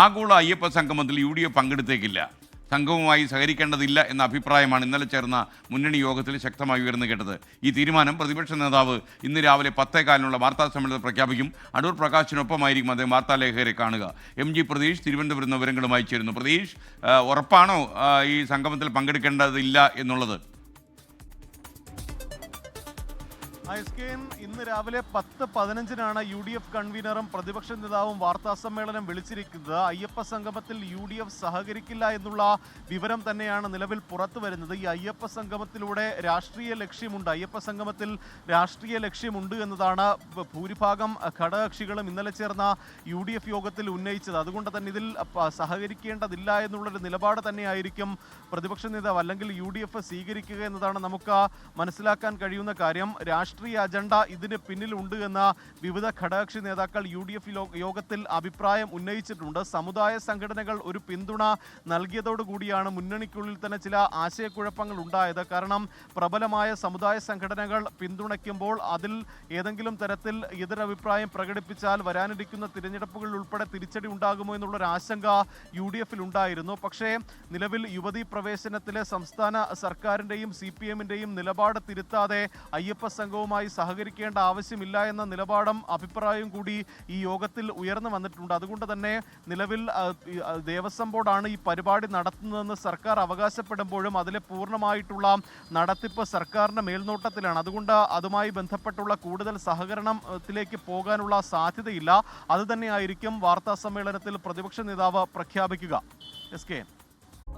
ആഗോള അയ്യപ്പ സംഗമത്തിൽ U D F പങ്കെടുത്തേക്കില്ല. സംഘവുമായി സഹകരിക്കേണ്ടതില്ല എന്ന അഭിപ്രായമാണ് ഇന്നലെ ചേർന്ന മുന്നണി യോഗത്തിൽ ശക്തമായി ഉയർന്നു കേട്ടത്. ഈ തീരുമാനം പ്രതിപക്ഷ നേതാവ് ഇന്ന് രാവിലെ പത്തേകാലിനുള്ള വാർത്താ സമ്മേളനത്തിൽ പ്രഖ്യാപിക്കും. അടൂർ പ്രകാശിനൊപ്പമായിരിക്കും അദ്ദേഹം വാർത്താലേഖകരെ കാണുക. എം ജി പ്രതീഷ് തിരുവനന്തപുരം വിവരങ്ങളുമായി ചേരുന്നു. പ്രതീഷ് ഉറപ്പാണോ ഈ സംഗമത്തിൽ പങ്കെടുക്കേണ്ടതില്ല എന്നുള്ളത്? ഐസ്കെയിൻ ഇന്ന് രാവിലെ പത്ത് പതിനഞ്ചിനാണ് യു ഡി എഫ് കൺവീനറും പ്രതിപക്ഷ നേതാവും വാർത്താ സമ്മേളനം വിളിച്ചിരിക്കുന്നത്. അയ്യപ്പ സംഗമത്തിൽ യു ഡി എഫ് സഹകരിക്കില്ല എന്നുള്ള വിവരം തന്നെയാണ് നിലവിൽ പുറത്തു വരുന്നത്. ഈ അയ്യപ്പ സംഗമത്തിലൂടെ രാഷ്ട്രീയ ലക്ഷ്യമുണ്ട്. അയ്യപ്പ സംഗമത്തിൽ രാഷ്ട്രീയ ലക്ഷ്യമുണ്ട് എന്നതാണ് ഭൂരിഭാഗം ഘടകകക്ഷികളും ഇന്നലെ ചേർന്ന യു ഡി എഫ് യോഗത്തിൽ ഉന്നയിച്ചത്. അതുകൊണ്ട് തന്നെ ഇതിൽ സഹകരിക്കേണ്ടതില്ല എന്നുള്ളൊരു നിലപാട് തന്നെയായിരിക്കും പ്രതിപക്ഷ നേതാവ് അല്ലെങ്കിൽ യു ഡി എഫ് സ്വീകരിക്കുക എന്നതാണ് നമുക്ക് മനസ്സിലാക്കാൻ കഴിയുന്ന കാര്യം. രാഷ്ട്രീയ അജണ്ട ഇതിന് പിന്നിലുണ്ട് എന്ന വിവിധ ഘടകകക്ഷി നേതാക്കൾ യു ഡി എഫ് യോഗത്തിൽ അഭിപ്രായം ഉന്നയിച്ചിട്ടുണ്ട്. സമുദായ സംഘടനകൾ ഒരു പിന്തുണ നൽകിയതോടുകൂടിയാണ് മുന്നണിക്കുള്ളിൽ തന്നെ ചില ആശയക്കുഴപ്പങ്ങൾ ഉണ്ടായത്. കാരണം പ്രബലമായ സമുദായ സംഘടനകൾ പിന്തുണയ്ക്കുമ്പോൾ അതിൽ ഏതെങ്കിലും തരത്തിൽ എതിരഭിപ്രായം പ്രകടിപ്പിച്ചാൽ വരാനിരിക്കുന്ന തിരഞ്ഞെടുപ്പുകളിൽ ഉൾപ്പെടെ തിരിച്ചടി ഉണ്ടാകുമോ എന്നുള്ളൊരു ആശങ്ക യു ഡി എഫിൽ ഉണ്ടായിരുന്നു. പക്ഷേ നിലവിൽ യുവതി പ്രവേശനത്തിലെ സംസ്ഥാന സർക്കാരിന്റെയും സി പി എമ്മിന്റെയും നിലപാട് തിരുത്താതെ അയ്യപ്പ സംഘവുമായി സഹകരിക്കേണ്ട ആവശ്യമില്ല എന്ന നിലപാടും അഭിപ്രായവും കൂടി ഈ യോഗത്തിൽ ഉയർന്നു വന്നിട്ടുണ്ട്. അതുകൊണ്ട് തന്നെ നിലവിൽ ദേവസ്വം ബോർഡാണ് ഈ പരിപാടി നടത്തുന്നതെന്ന് സർക്കാർ അവകാശപ്പെടുമ്പോഴും അതിലെ പൂർണമായിട്ടുള്ള നടത്തിപ്പ് സർക്കാരിന്റെ മേൽനോട്ടത്തിലാണ്. അതുകൊണ്ട് അതുമായി ബന്ധപ്പെട്ടുള്ള കൂടുതൽ സഹകരണത്തിലേക്ക് പോകാനുള്ള സാധ്യതയില്ല. അതുതന്നെയായിരിക്കും വാർത്താ സമ്മേളനത്തിൽ പ്രതിപക്ഷ നേതാവ് പ്രഖ്യാപിക്കുക. S K